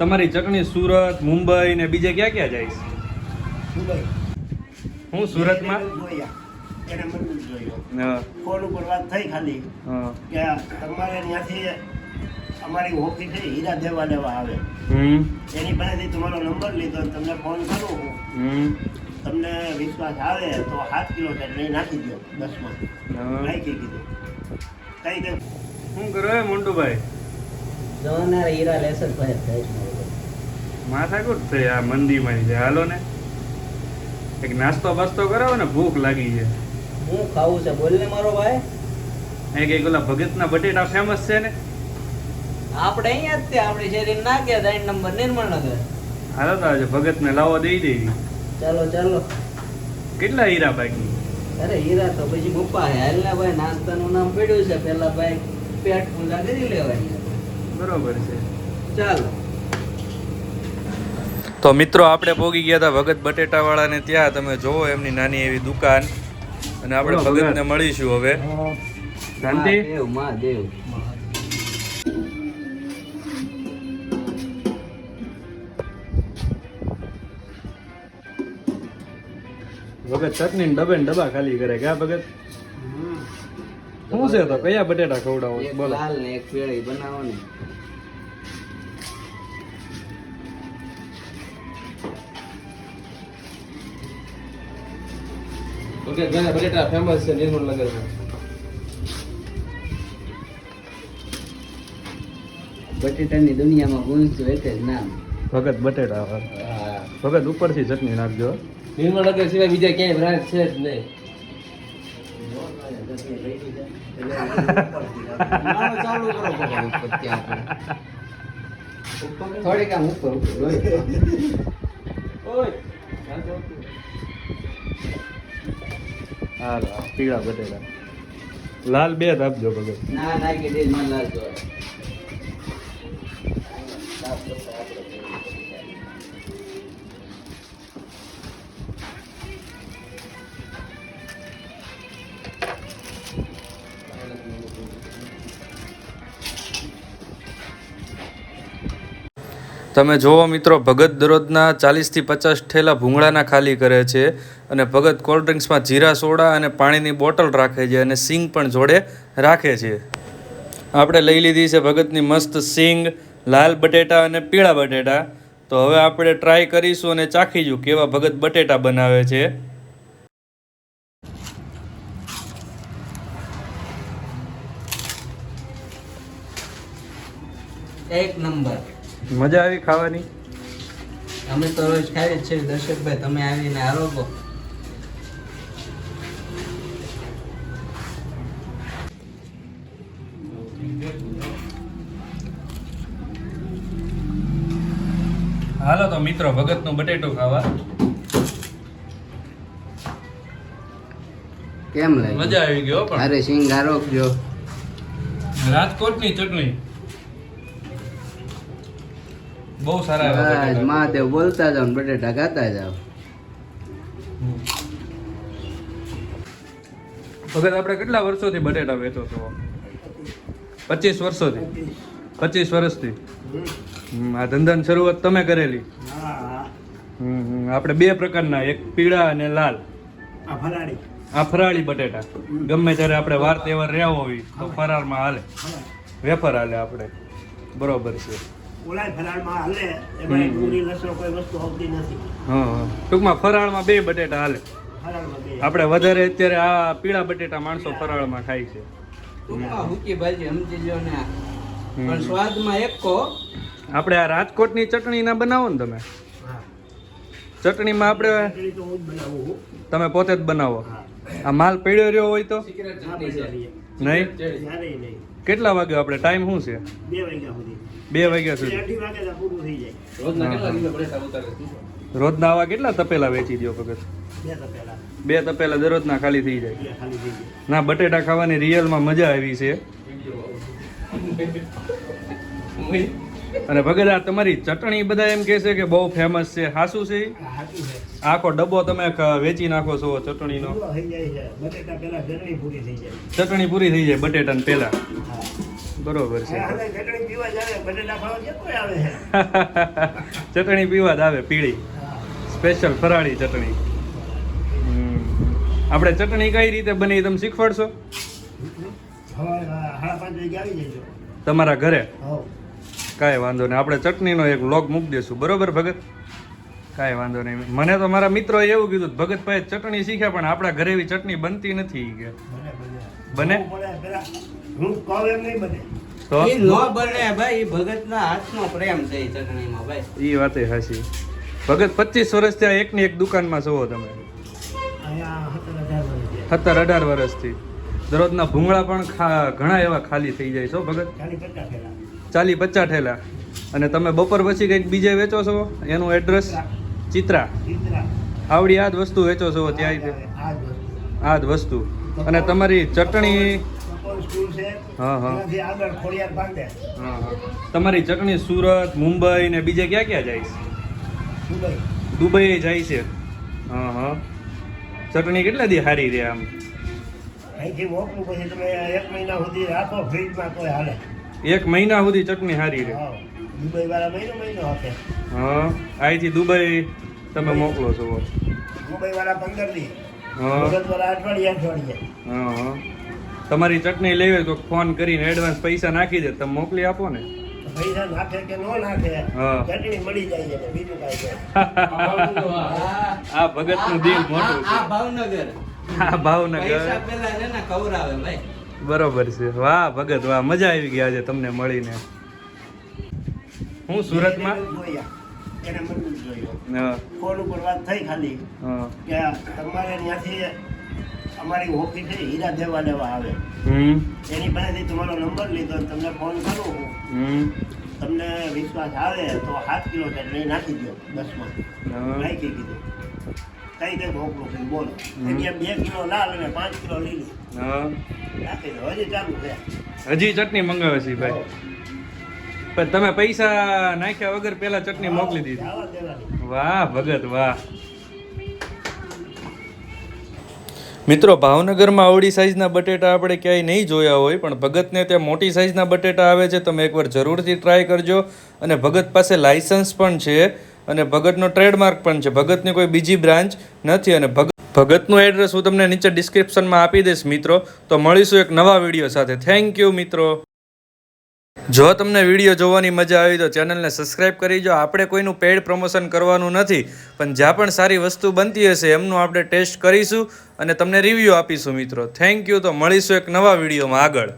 તમારી ચટણી સુરત મુંબઈ ને બીજે ક્યાં ક્યાં જાય છે? હું સુરતમાં? ફોન ઉપર વાત થઈ ખાલી કે તમારે ત્યાંથી અમારી ઓફિસે હીરા દેવા લેવા આવે. હમ. એની પાસેથી તમારો નંબર લીધો તમને ફોન કરું હમ. તમને વિશ્વાસ આવે તો સાત કિલો ચટણી નાખી દો દસમાં. નાખી કીધું. કઈ કઈ? શું કરો મોન્ટુભાઈ જવાના હીરા જ ભાઈ થાય માથાકૂટ થઈ આ મંદીમાં છે. હાલો ને. એક નાસ્તો બાસ્તો કરાવો ને ભૂખ લાગી છે. હું ખાવું છે બોલ ને મારો ભાઈ. એ કઈ ઓલા ભગતના બટેટા ફેમસ છે ને. આપણે અહીંયા જ તે આપણી શેરી ના કે ત્રણ નંબર નિર્મળનગર હાલો તો આજે ભગતને લાવો દઈ દેવી. ચાલો ચાલો. કેટલા હીરા બાકી? અરે હીરા તો પછી પપ્પા હે હાલ ને ભાઈ નાસ્તાનું નામ પડ્યું છે. પેલા ભાઈ પેટ પૂજા કરી લેવાની બરોબર છે. ચાલો. તો મિત્રો આપણે પોગી ગયા હતા ભગત બટેટા વાળાને ત્યાં. તમે જોવો એમની નાની એવી દુકાન. અને આપણે ભગત. ભગતને મળીશું હવે. શાંતિ? મહાદેવ ભગત ચટણી ને ડબ્બે ખાલી કરે ક્યાં ભગત? શું છે તો? કયા બટેટા ખવડાવો બોલો. લાલ ને એક પેળી બનાવો ને. ઘણા બટેટા ફેમસ છે નિર્મળનગરમાં બટેટાની દુનિયામાં ગુંજતું એટલે જ નામ? ભગત બટેટા હા. ભગત ઉપરથી ચટણી નાખજો નિર્મળનગર સિવાય બીજા ક્યાંય બ્રાન્ચ છે જ નહીં. થોડીક આમ ઉપર ઉપર ઓય. હા હા, પીળા બટેટા. લાલ બે આપજો ભગત ના નાખી દે મને તમે જોવો મિત્રો, ભગત દરરોજના ચાલીસથી પચાસ ઠેલા ભૂંગળાના ખાલી કરે છે અને ભગત કોલ્ડ ડ્રિંક્સમાં જીરા સોડા અને પાણીની બોટલ રાખે છે અને સિંગ પણ જોડે રાખે છે. આપણે લઈ લીધી છે ભગતની મસ્ત સિંગ, લાલ બટેટા અને પીળા બટેટા. તો હવે આપણે ટ્રાય કરીશું અને ચાખીશું કેવા ભગત બટેટા બનાવે છે. એક નંબર. મજા આવી ખાવાની? અમે તો રોજ ખાઈએ જ છીએ. દર્શકભાઈ તમે આવીને આરોગો હાલો તો મિત્રો ભગતનું બટેટું ખાવા. કેમ લાગે મજા આવી ગયો પણ. અરે સિંગ આરોગજો રાજકોટની ચટણી. બહુ સારા બસ. મહાદેવ બોલતા જાઓ ને બટેટા ખાતા જાઓ. ભગત આપણે કેટલા વર્ષોથી બટેટા વેચો છો? પચીસ વર્ષોથી? પચીસ વર્ષથી? આ ધંધાની શરૂઆત તમે કરેલી. આપણે બે પ્રકારના એક પીળા અને લાલ. આ ફરાળી. બટેટા. ગમે ત્યારે આપણે વાર તહેવાર રહ્યા હોય તો ફરાળમાં હાલે. વેફર હાલે આપણે. બરોબર છે. ઓલાય ફરાળમાં હાલે એમાં પૂરી લસણ કોઈ વસ્તુ આવતી નથી. હા. ટૂંકમાં ફરાળમાં બે બટેટા હાલે. આપણે વધારે અત્યારે આ પીળા બટેટા માણસો ફરાળમાં ખાય છે. હુકી ભાજી સમજી જો ને પણ સ્વાદમાં એક કો આપણે આ રાજકોટની ચટણી ના બનાવો ને તમે. હા. ચટણીમાં આપણે ચટણી તો હું જ બનાવું છું. તમે પોતે જ બનાવો. આ માલ પડ્યો રહ્યો હોય તો? સિક્રેટ ના ચટણી છે પૈસા નહીં? ક્યારેય નહીં. કેટલા વાગે આપણે? ટાઈમ શું છે? બે વાગ્યા સુધી. બે વાગ્યા સુધી. અઢી વાગે તો પૂરું થઈ જાય. રોજના આવા કેટલા તપેલા વેચી દો ભગત? બે તપેલા. દરરોજના ખાલી થઈ જાય. ખાલી થઈ જાય. ના બટેટા ખાવાની રિયલમાં મજા આવી છે. અને ભગેદાર તમારી ચટણી બધા એમ કહે છે કે બહુ ફેમસ છે હાસું છે? આખો ડબ્બો તમે વેચી નાખો છો ચટણીનો. બટેટા ચટણી પૂરી થઈ જાય. ચટણી પૂરી થઈ જાય બટેટાને પહેલા. હા. બરોબર છે. ચટણી પીવા બટેટા જે આવે. પીળી. સ્પેશિયલ ફરાળી ચટણી. આપણે ચટણી કઈ રીતે બની તમે શીખવાડશો? તમારા ઘરે? કાંઈ વાંધો નહીં. આપણે ચટણીનો એક લોગ મૂકી દઈશું બરોબર ભગત? કાંઈ વાંધો નહીં. મને તો મારા મિત્રોએ એવું કીધું ભગતભાઈ ચટણી શીખ્યા પણ આપણા ઘરે એવી ચટણી બનતી નથી કે. બને તો? ઈ નો બને ભાઈ ભગતના હાથનો પ્રેમ છે ચટણીમાં ભાઈ. એ વાતે હાસી ભગત પચીસ વર્ષ ત્યાં એકની એક દુકાનમાં છો તમે. સત્તર અઢાર વર્ષથી. દરરોજના ભૂંગળા પણ ઘણા એવા ખાલી થઈ જાય છો ભગત. ચાલી પચાસ ઠેલા અને તમે બપોર પછી કંઈક બીજે વેચો છો? એનું એડ્રેસ ચિત્રા. આવડી આ જ વસ્તુ વેચો છો ત્યાં આ જ વસ્તુ. અને તમારી ચટણી હા, હા. તમારી ચટણી સુરત મુંબઈ ને બીજે ક્યાં ક્યાં જાય છે? દુબઈ. દુબઈ જાય છે. હા હા. ચટણી કેટલા દી સારી રહે આમ? અહીંથી મોકલું પછી તમે એક મહિના સુધી રાખો ફ્રીજમાં કોઈ હાલે. એક મહિના સુધી ચટણી હારી રહે. હા દુબઈ વાળા મહિનો મહિનો આપે. હા અહીંથી દુબઈ તમે મોકલો છો. દુબઈ વાળા પંદર દી. તમારી ચટણી લેવી તો ફોન કરીને એડવાન્સ પૈસા નાખી દે તમે મોકલી આપો ને. પૈસા નાખે કે ન નાખે ચટણી મળી જાય છે બીજું કાંઈ છે. આ ભગત ભગતનું દિલ મોટું આ ભાવનગર. આ ભાવનગર. પૈસા પેલા ને ખવડાવે ભાઈ. બરોબર છે. વાહ ભગત વાહ મજા આવી ગઈ આજે તમને મળીને. હું સુરતમાં? ફોન ઉપર વાત થઈ ખાલી. કે તમારે ત્યાંથી અમારી ઓફિસ હીરા દેવા લેવા આવે. હમ. એની પાસેથી તમારો નંબર લીધો તમને ફોન કરું હું. હમ. તમને વિશ્વાસ આવે તો સાત કિલો ચટણી નાખી દો દસમાં. નાખી કીધું કઈ કઈ મોકલું છું બોલો. એટલે બે કિલો લાલ અને પાંચ કિલો લીલી. હજી ચાલુ છે. હજી ચટણી મંગાવે છે ભાઈ. પણ તમે પૈસા નાખ્યા વગર પેલા ચટણી મોકલી દીધી. વાહ ભગત વાહ. મિત્રો ભાવનગરમાં આવડી સાઈઝના બટેટા આપણે ક્યાંય નહીં જોયા હોય પણ ભગતને ત્યાં મોટી સાઈઝના બટેટા આવે છે. તમે એકવાર જરૂરથી ટ્રાય કરજો. અને ભગત પાસે લાઇસન્સ પણ છે. અને ભગતનો ટ્રેડમાર્ક પણ છે. ભગતની કોઈ બીજી બ્રાન્ચ નથી અને ભગત ભગતનું એડ્રેસ હું તમને નીચે ડિસ્ક્રિપ્શનમાં આપી દઈશ મિત્રો. તો મળીશું એક નવા વીડિયો સાથે. થેન્ક યુ મિત્રો. જો તમને વીડિયો જોવાની મજા આવી તો ચેનલને સબસ્ક્રાઇબ કરી જો. આપણે કોઈનું પેડ પ્રમોશન કરવાનું નથી, પણ જ્યાં પણ સારી વસ્તુ બનતી હશે એમનું આપણે ટેસ્ટ કરીશું અને તમને રિવ્યૂ આપીશું મિત્રો. થેન્ક યુ તો મળીશું એક નવા વિડીયોમાં આગળ.